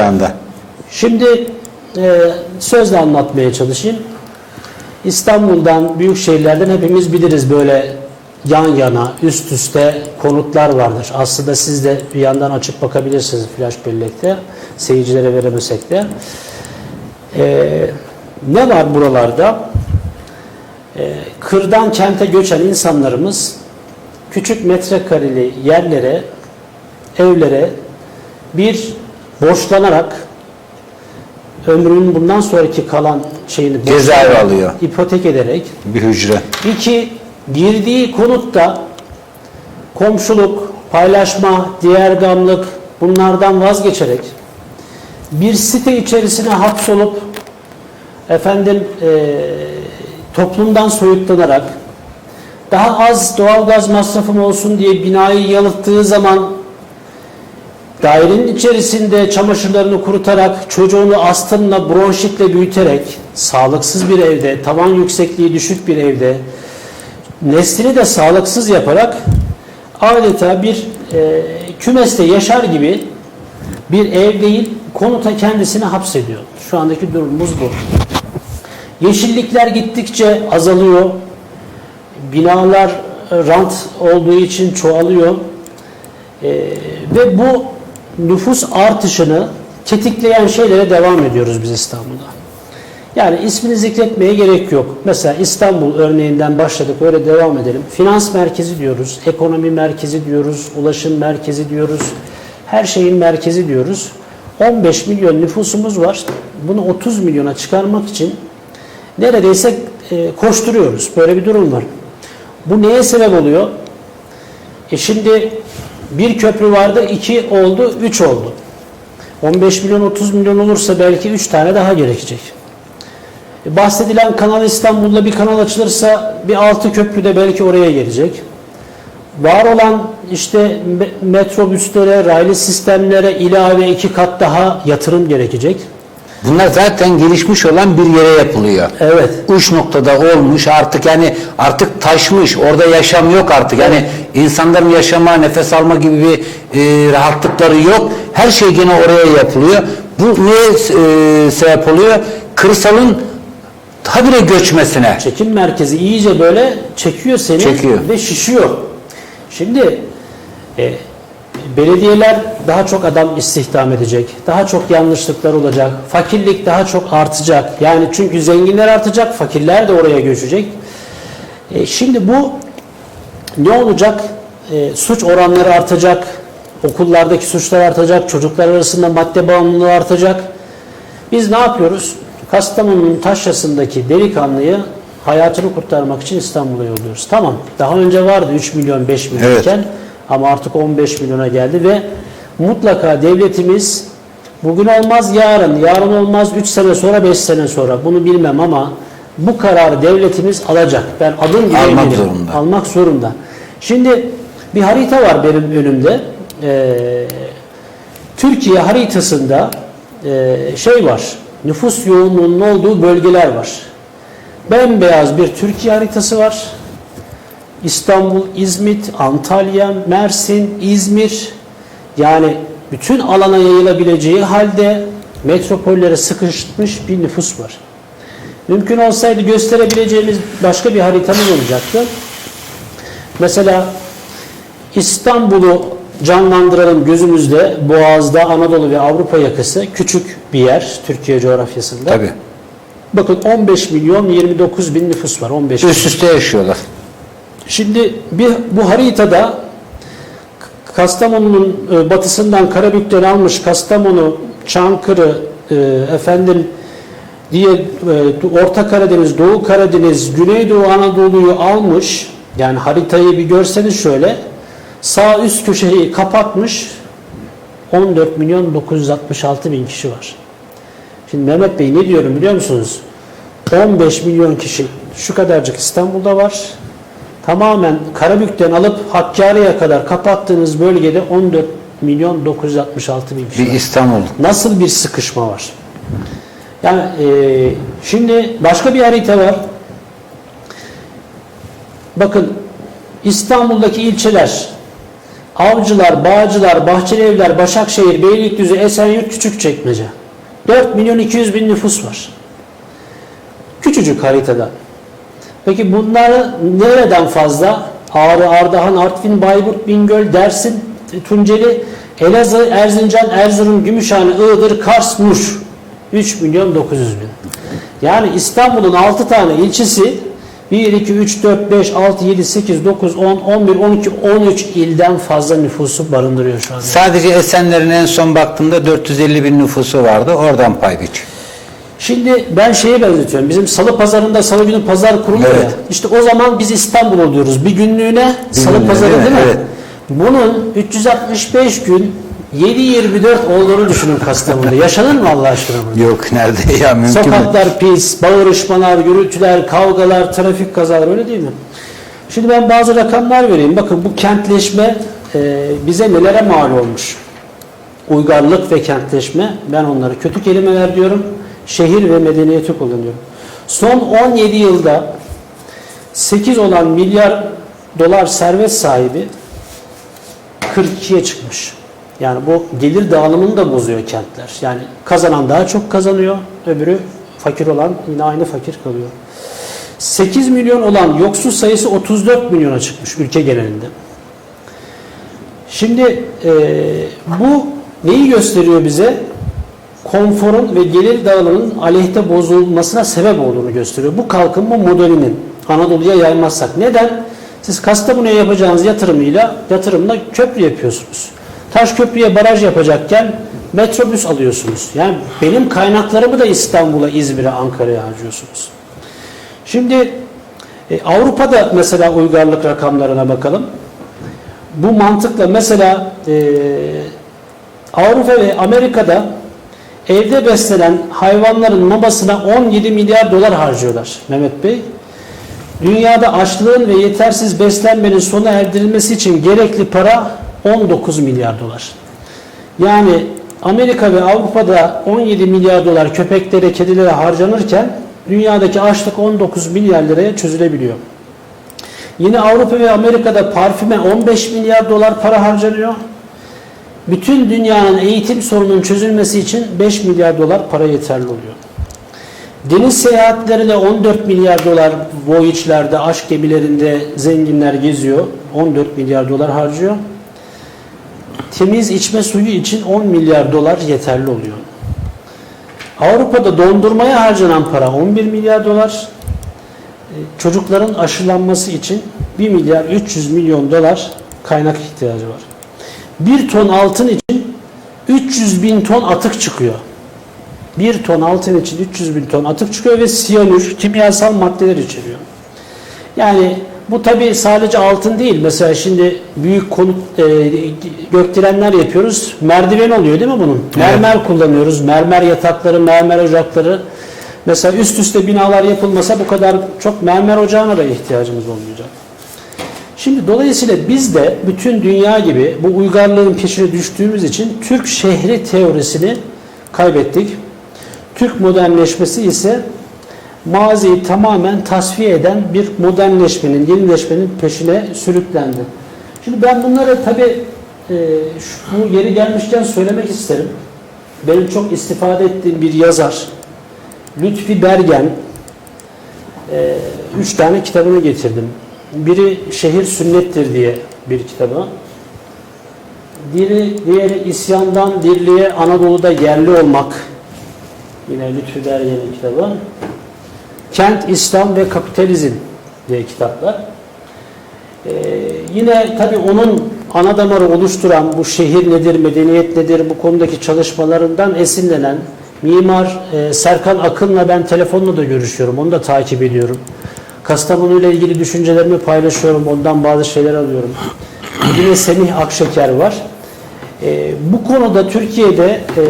anda. Şimdi e, sözle anlatmaya çalışayım. İstanbul'dan, büyük şehirlerden hepimiz biliriz böyle yan yana, üst üste konutlar vardır. Aslında siz de bir yandan açıp bakabilirsiniz flash bellekte. Seyircilere veremesek de. E, ne var buralarda? E, kırdan kente göçen insanlarımız küçük metrekareli yerlere, evlere bir borçlanarak ömrünün bundan sonraki kalan şeyini Cezaevi alıyor. ipotek ederek Bir hücre. iki girdiği konutta komşuluk, paylaşma, diğer gamlık bunlardan vazgeçerek bir site içerisine hapsolup efendim eee, toplumdan soyutlanarak daha az doğalgaz masrafım olsun diye binayı yalıttığı zaman dairenin içerisinde çamaşırlarını kurutarak, çocuğunu astımla, bronşitle büyüterek, sağlıksız bir evde, tavan yüksekliği düşük bir evde, neslini de sağlıksız yaparak adeta bir e, kümeste yaşar gibi bir ev değil, konuta kendisini hapsediyor. Şu andaki durumumuz bu. Yeşillikler gittikçe azalıyor. Binalar e, rant olduğu için çoğalıyor. Ee, ve bu nüfus artışını tetikleyen şeylere devam ediyoruz biz İstanbul'da. Yani ismini zikretmeye gerek yok. Mesela İstanbul örneğinden başladık öyle devam edelim. Finans merkezi diyoruz, ekonomi merkezi diyoruz, ulaşım merkezi diyoruz. Her şeyin merkezi diyoruz. 15 milyon nüfusumuz var. Bunu 30 milyona çıkarmak için neredeyse e, koşturuyoruz. Böyle bir durum var. Bu neye sebep oluyor? E şimdi bir köprü vardı, iki oldu, üç oldu. 15 milyon, 30 milyon olursa belki üç tane daha gerekecek. E bahsedilen Kanal İstanbul'da bir kanal açılırsa bir altı köprü de belki oraya gelecek. Var olan işte me- metrobüslere, raylı sistemlere ilave iki kat daha yatırım gerekecek. Bunlar zaten gelişmiş olan bir yere yapılıyor. Evet. Uç noktada olmuş artık yani artık taşmış. Orada yaşam yok artık. Yani insanların yaşama, nefes alma gibi bir e, rahatlıkları yok. Her şey gene oraya yapılıyor. Bu neye e, sebep oluyor? Kırsalın habire göçmesine. Çekim merkezi iyice böyle çekiyor seni Çekiyor. ve şişiyor. Şimdi e, belediyeler daha çok adam istihdam edecek, daha çok yanlışlıklar olacak, fakirlik daha çok artacak. Yani çünkü zenginler artacak, fakirler de oraya göçecek. E, şimdi bu ne olacak? E, suç oranları artacak, okullardaki suçlar artacak, çocuklar arasında madde bağımlılığı artacak. Biz ne yapıyoruz? Kastamonu'nun Taşya'sındaki delikanlıyı hayatını kurtarmak için İstanbul'a yolluyoruz. Tamam. Daha önce vardı 3 milyon 5 milyon Evet. iken ama artık 15 milyona geldi ve mutlaka devletimiz bugün olmaz yarın, yarın olmaz 3 sene sonra 5 sene sonra bunu bilmem ama bu kararı devletimiz alacak. Ben adım gibi Almak eminim. zorunda. Almak zorunda. Şimdi bir harita var benim önümde. Ee, Türkiye haritasında e, şey var, nüfus yoğunluğunun olduğu bölgeler var. Bembeyaz bir Türkiye haritası var. İstanbul, İzmit, Antalya, Mersin, İzmir yani bütün alana yayılabileceği halde metropollere sıkışmış bir nüfus var. Mümkün olsaydı gösterebileceğimiz başka bir haritamız olacaktı. Mesela İstanbul'u canlandıralım gözümüzde. Boğaz'da Anadolu ve Avrupa yakası küçük bir yer Türkiye coğrafyasında. Tabii. Bakın 15 milyon 29 bin nüfus var. 15 Üst üste yaşıyorlar. Şimdi bir bu haritada Kastamonu'nun e, batısından Karabük'ten almış Kastamonu, Çankırı, e, efendim diye e, Orta Karadeniz, Doğu Karadeniz, Güneydoğu Anadolu'yu almış. Yani haritayı bir görseniz şöyle. Sağ üst köşeyi kapatmış. 14 milyon 966 bin kişi var. Şimdi Mehmet Bey ne diyorum biliyor musunuz? 15 milyon kişi şu kadarcık İstanbul'da var. Tamamen Karabük'ten alıp Hakkari'ye kadar kapattığınız bölgede 14 milyon 966 bin kişi Bir. İstanbul. Nasıl bir sıkışma var? Yani e, şimdi başka bir harita var. Bakın İstanbul'daki ilçeler Avcılar, Bağcılar, Bahçelievler, Başakşehir, Beylikdüzü, Esenyurt, Küçükçekmece. 4 milyon 200 bin nüfus var. Küçücük haritada. Peki bunları nereden fazla? Ağrı, Ardahan, Artvin, Bayburt, Bingöl, Dersim, Tunceli, Elazığ, Erzincan, Erzurum, Gümüşhane, Iğdır, Kars, Muş. 3 milyon 900 bin. Yani İstanbul'un 6 tane ilçesi 1, 2, 3, 4, 5, 6, 7, 8, 9, 10, 11, 12, 13 ilden fazla nüfusu barındırıyor şu anda. Sadece Esenler'in en son baktığımda 450 bin nüfusu vardı. Oradan pay biç. Şimdi ben şeye benzetiyorum. Bizim salı pazarında salı günü pazar kuruluyor Evet. ya. İşte o zaman biz İstanbul oluyoruz. Bir günlüğüne salı günlüğüne, pazarı değil değil mi? mi? Evet. Bunun 365 gün 7-24 olduğunu düşünün Kastamonu'da. Yaşanır mı Allah aşkına? bu? Yok nerede ya mümkün mü? Sokaklar pis, bağırışmalar, gürültüler, kavgalar, trafik kazaları öyle değil mi? Şimdi ben bazı rakamlar vereyim. Bakın bu kentleşme e, bize nelere mal olmuş? Uygarlık ve kentleşme. Ben onları kötü kelimeler diyorum. Şehir ve medeniyeti kullanıyorum. Son 17 yılda 8 olan milyar dolar servet sahibi 42'ye çıkmış. Yani bu gelir dağılımını da bozuyor kentler. Yani kazanan daha çok kazanıyor, öbürü fakir olan yine aynı fakir kalıyor. 8 milyon olan yoksul sayısı 34 milyona çıkmış ülke genelinde. Şimdi e, bu neyi gösteriyor bize? Konforun ve gelir dağılımının aleyhte bozulmasına sebep olduğunu gösteriyor. Bu kalkınma modelinin Anadolu'ya yaymazsak. Neden? Siz Kastamonu'ya yapacağınız yatırımıyla yatırımla köprü yapıyorsunuz. Taş köprüye baraj yapacakken metrobüs alıyorsunuz. Yani benim kaynaklarımı da İstanbul'a, İzmir'e, Ankara'ya harcıyorsunuz. Şimdi e, Avrupa'da mesela uygarlık rakamlarına bakalım. Bu mantıkla mesela e, Avrupa ve Amerika'da evde beslenen hayvanların mamasına 17 milyar dolar harcıyorlar Mehmet Bey. Dünyada açlığın ve yetersiz beslenmenin sona erdirilmesi için gerekli para 19 milyar dolar. Yani Amerika ve Avrupa'da 17 milyar dolar köpeklere, kedilere harcanırken dünyadaki açlık 19 milyar liraya çözülebiliyor. Yine Avrupa ve Amerika'da parfüme 15 milyar dolar para harcanıyor. Bütün dünyanın eğitim sorununun çözülmesi için 5 milyar dolar para yeterli oluyor. Deniz seyahatlerine 14 milyar dolar voyage'lerde, aşk gemilerinde zenginler geziyor. 14 milyar dolar harcıyor. Temiz içme suyu için 10 milyar dolar yeterli oluyor. Avrupa'da dondurmaya harcanan para 11 milyar dolar. E, Çocukların aşılanması için 1 milyar 300 milyon dolar kaynak ihtiyacı var. 1 ton altın için 300 bin ton atık çıkıyor. 1 ton altın için 300 bin ton atık çıkıyor ve siyanür, kimyasal maddeler içeriyor. Yani bu tabi sadece altın değil. Mesela şimdi büyük konut e, gökdelenler yapıyoruz. Merdiven oluyor değil mi bunun? Mermer kullanıyoruz. Mermer yatakları, mermer ocakları. Mesela üst üste binalar yapılmasa bu kadar çok mermer ocağına da ihtiyacımız olmayacak. Şimdi dolayısıyla biz de bütün dünya gibi bu uygarlığın peşine düştüğümüz için Türk şehri teorisini kaybettik. Türk modernleşmesi ise maziyi tamamen tasfiye eden bir modernleşmenin, yenileşmenin peşine sürüklendi. Şimdi ben bunları tabi e, şu- yeri gelmişken söylemek isterim. Benim çok istifade ettiğim bir yazar, Lütfi Bergen, e, üç tane kitabını getirdim. Biri Şehir Sünnettir diye bir kitabı. Diğeri, diğeri İsyandan Dirliğe Anadolu'da Yerli Olmak. Yine Lütfi Bergen'in kitabı. Kent, İslam ve Kapitalizm diye kitaplar. Ee, yine tabii onun ana damarı oluşturan bu şehir nedir, medeniyet nedir bu konudaki çalışmalarından esinlenen mimar e, Serkan Akın'la ben telefonla da görüşüyorum. Onu da takip ediyorum. Kastamonu ile ilgili düşüncelerimi paylaşıyorum. Ondan bazı şeyler alıyorum. Yine Semih Akşeker var. E, bu konuda Türkiye'de e,